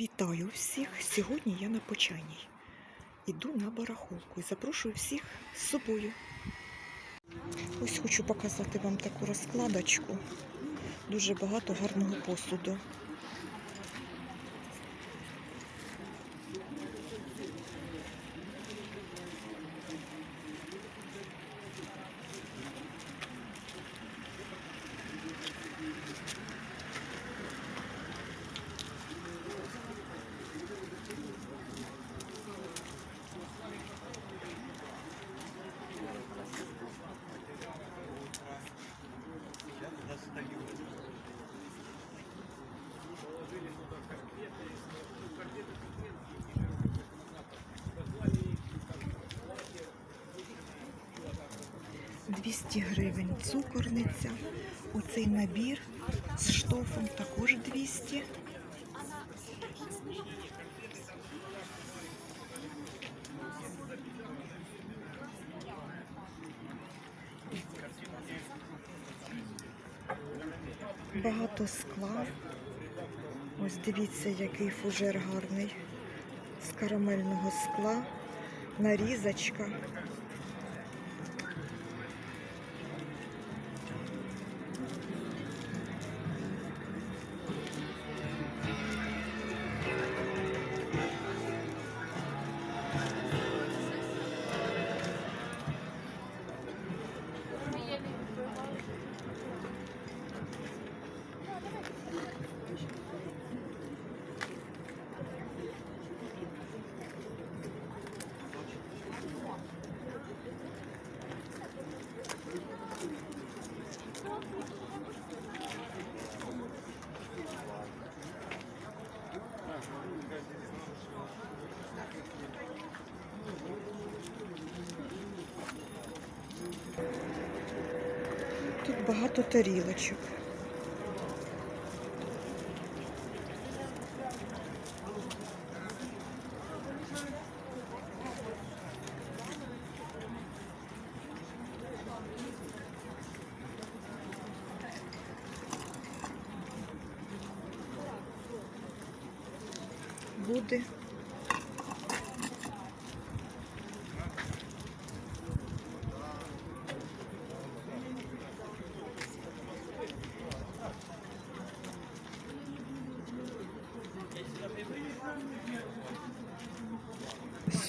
Вітаю всіх! Сьогодні я на Почайній. Іду на барахолку і запрошую всіх з собою. Ось хочу показати вам таку розкладочку. Дуже багато гарного посуду. «200 гривень цукорниця. Оцей набір з штофом також 200. Багато скла. Ось дивіться, який фужер гарний. З карамельного скла. Нарізочка. Багато тарілочок.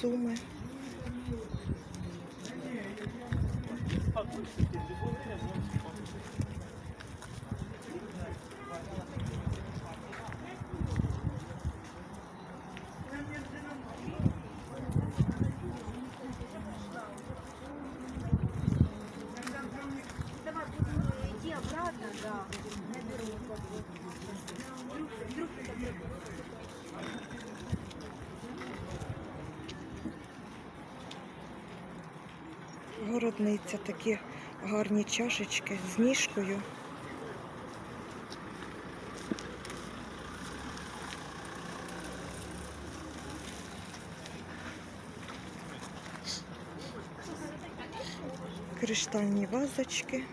租吗？Городниця такі гарні чашечки з ніжкою. Криштальні вазочки.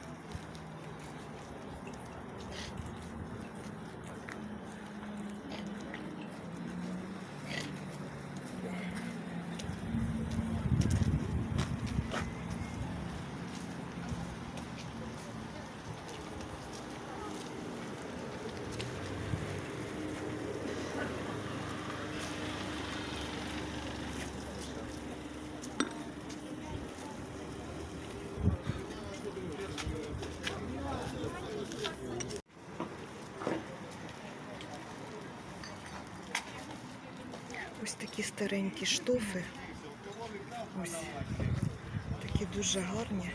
Ось такі старенькі штофи. Ось такі дуже гарні.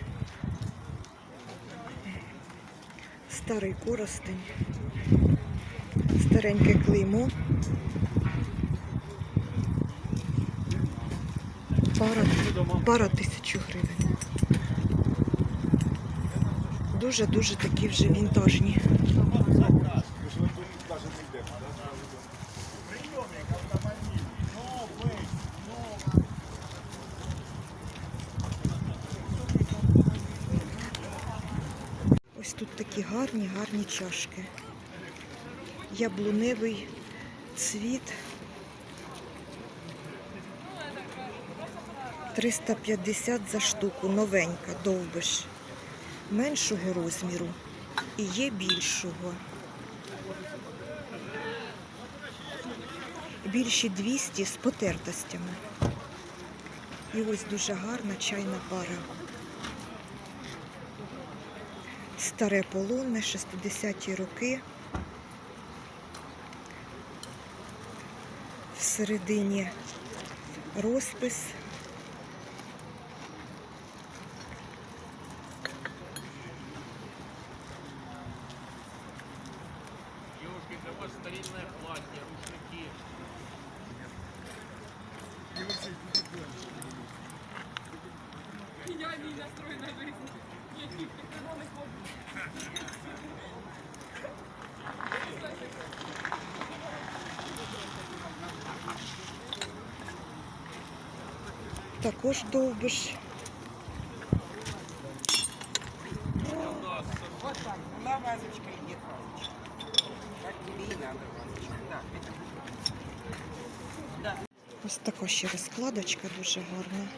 Старий коростень. Стареньке клеймо. Пара, пара тисячу гривень. Дуже-дуже такі вже вінтажні. такі гарні, гарні чашки. Яблуневий цвіт. 350 за штуку, новенька, довбиш. Меншого розміру і є більшого. Більші 200 з потертостями. І ось дуже гарна чайна пара. Старе полонне, 60-ті роки. Всередині розпис. Також довбиш. Так, вазочка и нет вазочки. Так надо вазочка. Ось така ще розкладочка дуже гарна.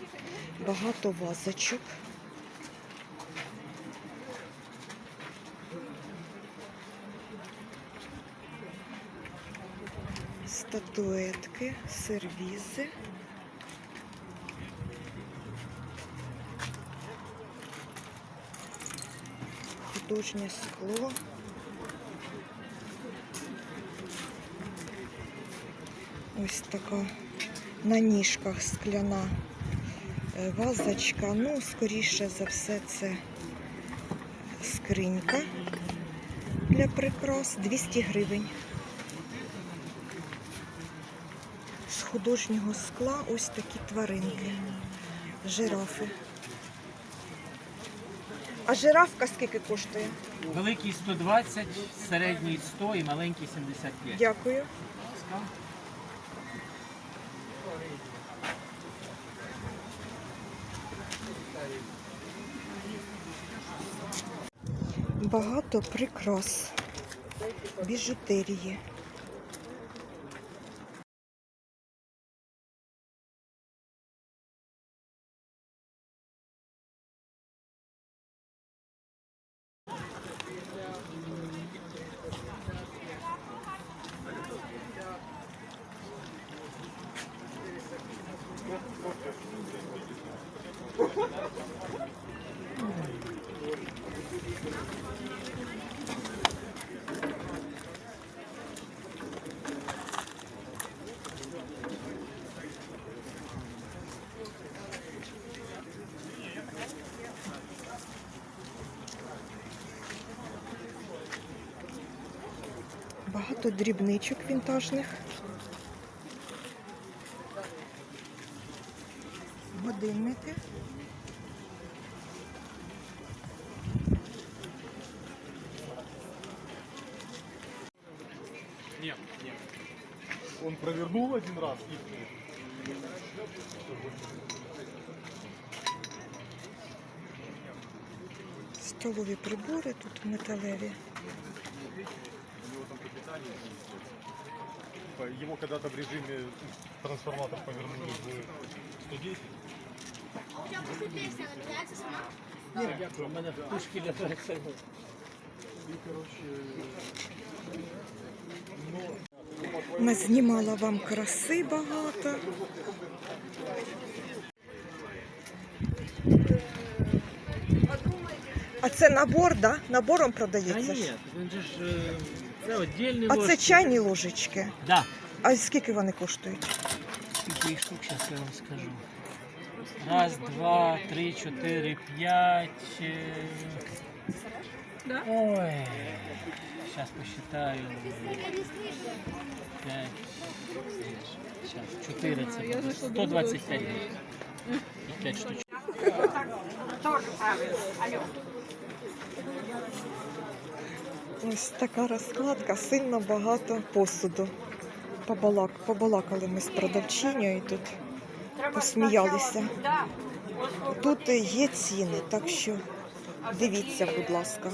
Багато вазочок. Статуетки, сервізи. Художнє скло. Ось така на ніжках скляна е, вазочка. Ну, скоріше за все, це скринька для прикрас 200 гривень. З художнього скла ось такі тваринки. Жирафи. А жирафка скільки коштує? Великий 120, середній 100 і маленький 75. Дякую. Багато прикрас, біжутерії. Багато дрібничок вінтажних. Годинники. Нет, нет. Он провернул один раз и Столові прибори тут металеві. у него там по питанию. Типа, Его когда-то в режиме трансформатор повернули в 110. Дякую, у мене в пушки лежать все. И, вам краси багато. А це набор, да? Набором продається? ж? ні, він же ж е, це віддільний А ложки. це чайні ложечки. Да. А скільки вони коштують? Скільки їх штук, зараз я вам скажу. Раз, два, три, чотири, п'ять. е, Ой. Сейчас посчитаю. П'ять. Сейчас, чотири це буде. 125 гривень. І п'ять штучок. Ось така розкладка, сильно багато посуду. Побалак, побалакали ми з продавчинею тут. Посміялися. Тут є ціни, так що дивіться, будь ласка.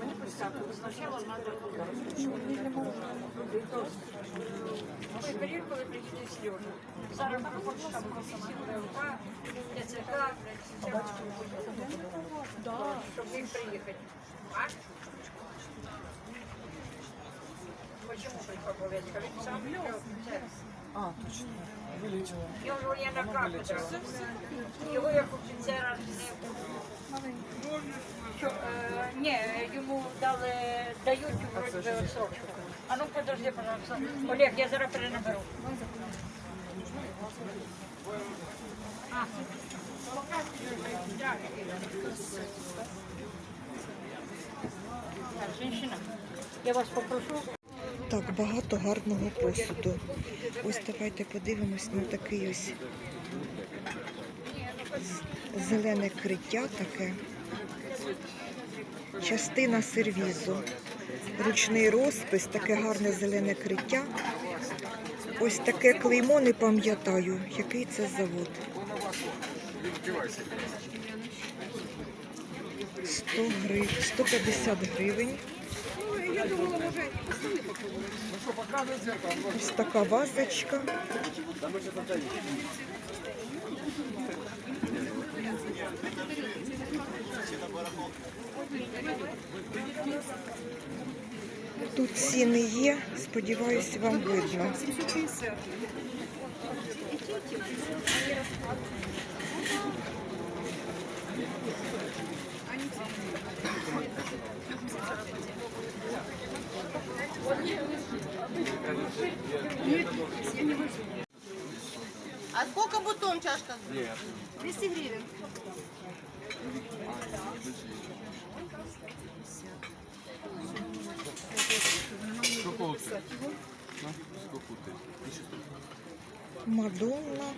Мені Так, період, коли прийшли сльози. Зараз ми хочемо там ВЛК, ДЦК, щоб їм приїхати. А? Почему прийшов Болецька? Сам. А, точно. Вилічила. Його воєнна кафедра. Його як офіцера не е, ні, йому дали, дають вроді би відсрочку. А ну подожди, пожалуйста. Олег, я зараз перенаберу. Так, я вас попрошу. Так, багато гарного посуду. Ось давайте подивимось на такий ось зелене криття таке. Частина сервізу. Ручний розпис, таке гарне зелене криття. Ось таке клеймо, не пам'ятаю, який це завод. 100 гривень, 150 гривень. Ось така вазочка. Тут ціни є, сподіваюся, вам видно. А сколько бутон чашка? 200 гривен. Мадонна,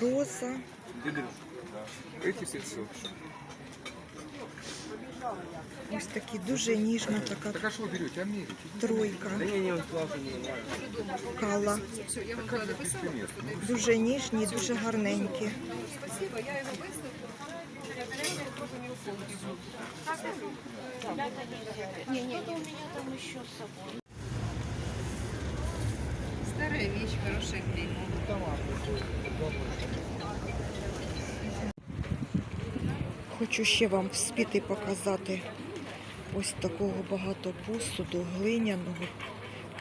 роза. Эти 700. Ось такі дуже ніжна така тройка. Кала. Дуже ніжні, дуже гарненькі. Старая вещь, хорошая клеймо. Хочу ще вам вспіти показати ось такого багато посуду, глиняного,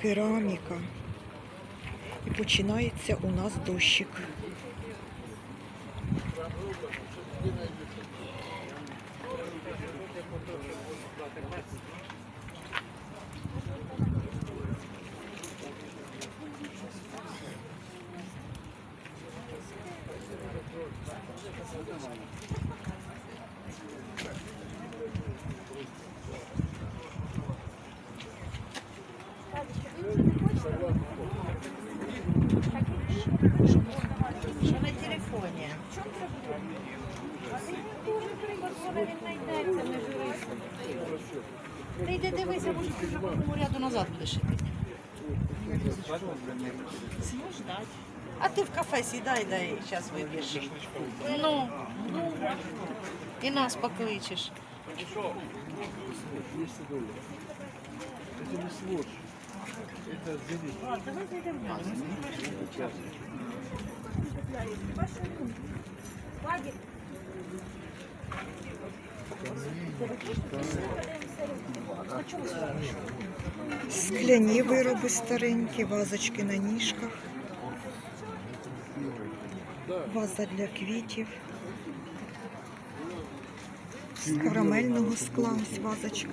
кераміка. І починається у нас дощик. Ти йди дивися, може ти вже по тому ряду назад будеш іти. ждать. А ти в кафе сідай, дай зараз вип'єш. Ну, ну, і нас покличеш. Скляні вироби старенькі, вазочки на ніжках. Ваза для квітів. З карамельного скла ось вазочка.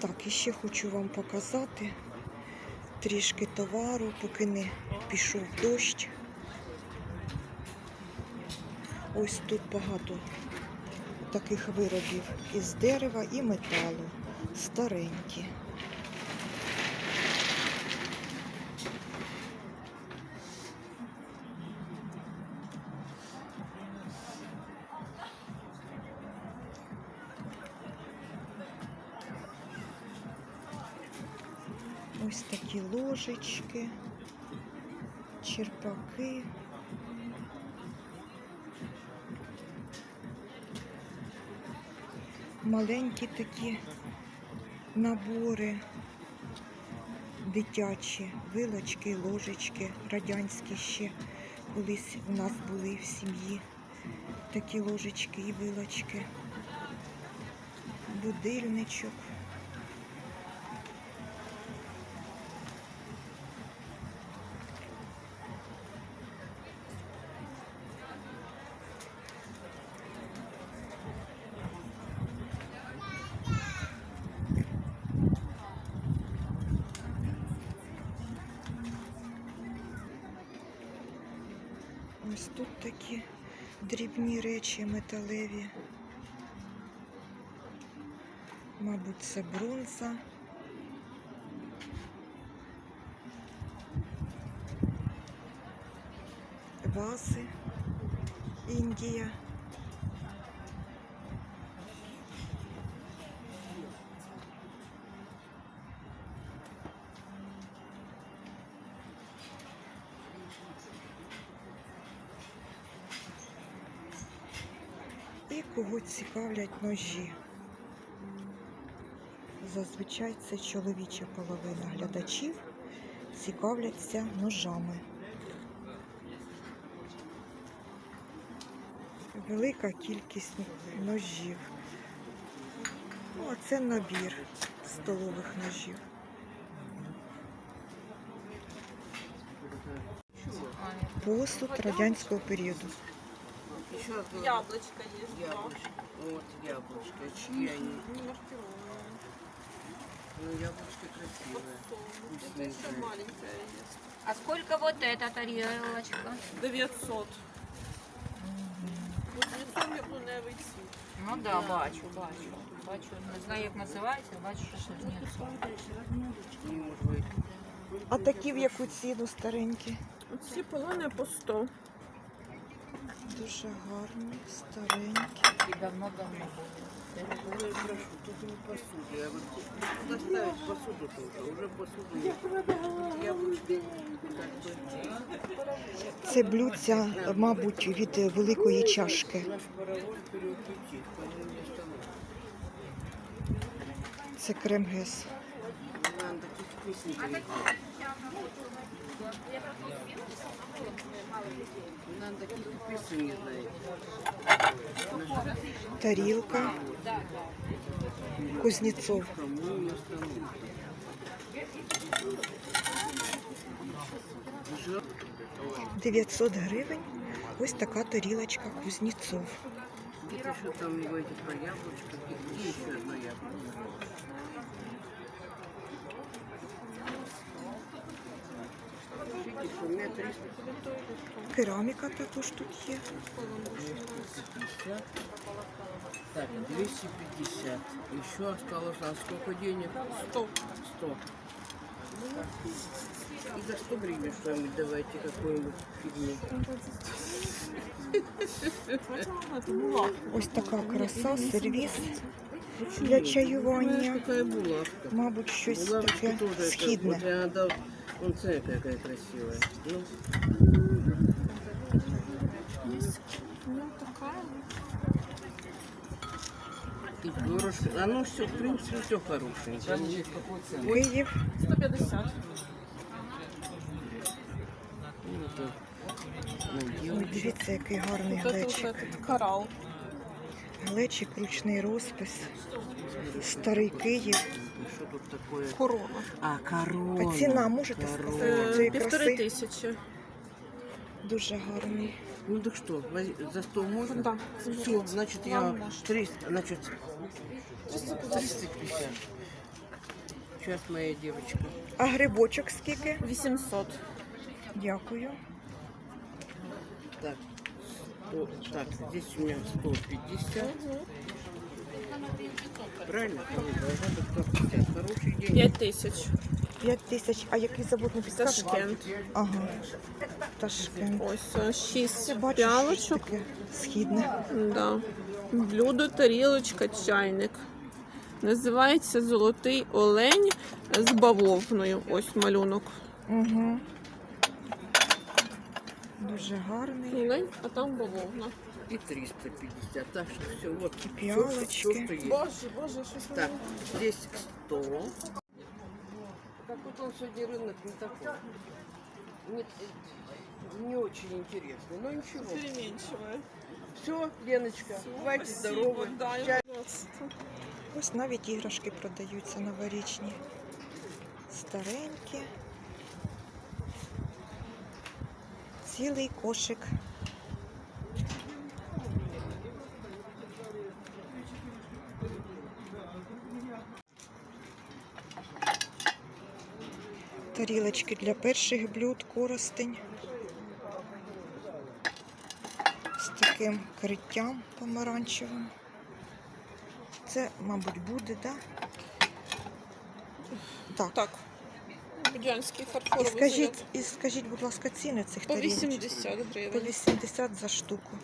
Так, і ще хочу вам показати трішки товару, поки не пішов дощ. Ось тут багато таких виробів із дерева і металу, старенькі. Такі черпаки. Маленькі такі набори дитячі, вилочки, ложечки, радянські ще колись у нас були в сім'ї. Такі ложечки і вилочки. Будильничок. Ось тут такі дрібні речі металеві. Мабуть, це бронза. Васи Індія. Цікавлять ножі. Зазвичай це чоловіча половина глядачів цікавляться ножами. Велика кількість ножів. Ну, а це набір столових ножів. Посуд радянського періоду Еще одно Яблочко есть. два. яблочко. Вот яблочко. Чьи они? Не маркированные. Ну, яблочко красивое. Это еще маленькая есть. А сколько вот эта тарелочка? 900. Кузнецом яблуневий цвіт. Ну да, бачу, бачу. Бачу, не знаю, як називається, бачу, що кузнецом. Не может быть. А такі в яку ціну старенькі? Ці полони по 100. Дуже гарні, старенькі. І. Ой, прошу, тут не посуду. Я вот доставить посуду тоже. Уже посуду нет. Яблочко как Це блюдця, мабуть, від великої чашки. Це крем-гес. Надо таких песенек. Надо таких песен не знает. Тарілка. Кузнєцов. Кому не остановится. Жир 900 гривень. Ось така тарілочка Кузнєцов. Где-то еще там его эти про яблочко. Где Кераміка також тут є. Так, 250. Еще осталось на сколько денег? 100. 100. И за 100 гривен что-нибудь давайте, какую-нибудь фигню. Це була. Ось така краса, сервіс Почему? для Знаешь, чаювання. какая булавка? Мабуть, щось Булавочка таке тоже. это- східне. Вот я отдал. Вон цель какая красивая. Ну, Ну, така. и перышко. Оно все, в принципе, все хорошее. Київ. 150. Ну, это, ну, Ой, девочки. дивіться, який гарний Вот это вот глечик. этот коралл. Глечик, ручний розпис. Старий Київ. Что тут такое? Корона. А, корона. А ціна можете корона. сказати? Цієї Е, Півтори краси тисячі. дуже гарний. Ну так что, за 100 можно? Да. Все, значит, я 300, значит, 350. Сейчас моя девочка. А грибочок скільки? 800. Дякую. Так, 100, так, здесь у меня 150. Правильно? Должно быть 150. Хороший день. 5 тисяч. 5 тисяч. А який завод не підскажете? Ташкент. Ага. Ташкент. Ось 6 Я бачу, щось пялочок. таке східне. Да. Блюдо, тарілочка, чайник. Називається Золотий олень з бавовною. Ось малюнок. Угу. Дуже гарний. Олень, а там бавовна. И 350. Так что все, вот. И всё, пиалочки. всё, что есть. Боже, боже, щось Так, здесь 100. Как вот он сегодня рынок не такой. Не, не очень интересный, но ничего. перемінчує. Все, Леночка, бывайте здоровы. Счастья. Ось навіть іграшки продаються новорічні. Старенькі. Цілий кошик. Тарілочки для перших блюд, коростень. З таким криттям помаранчевим. Це, мабуть, буде? Да? Так. Так. Будянський І скажіть, і скажіть, будь ласка, ціни цих по тарілочок. 80 По гривень. 80 за штуку.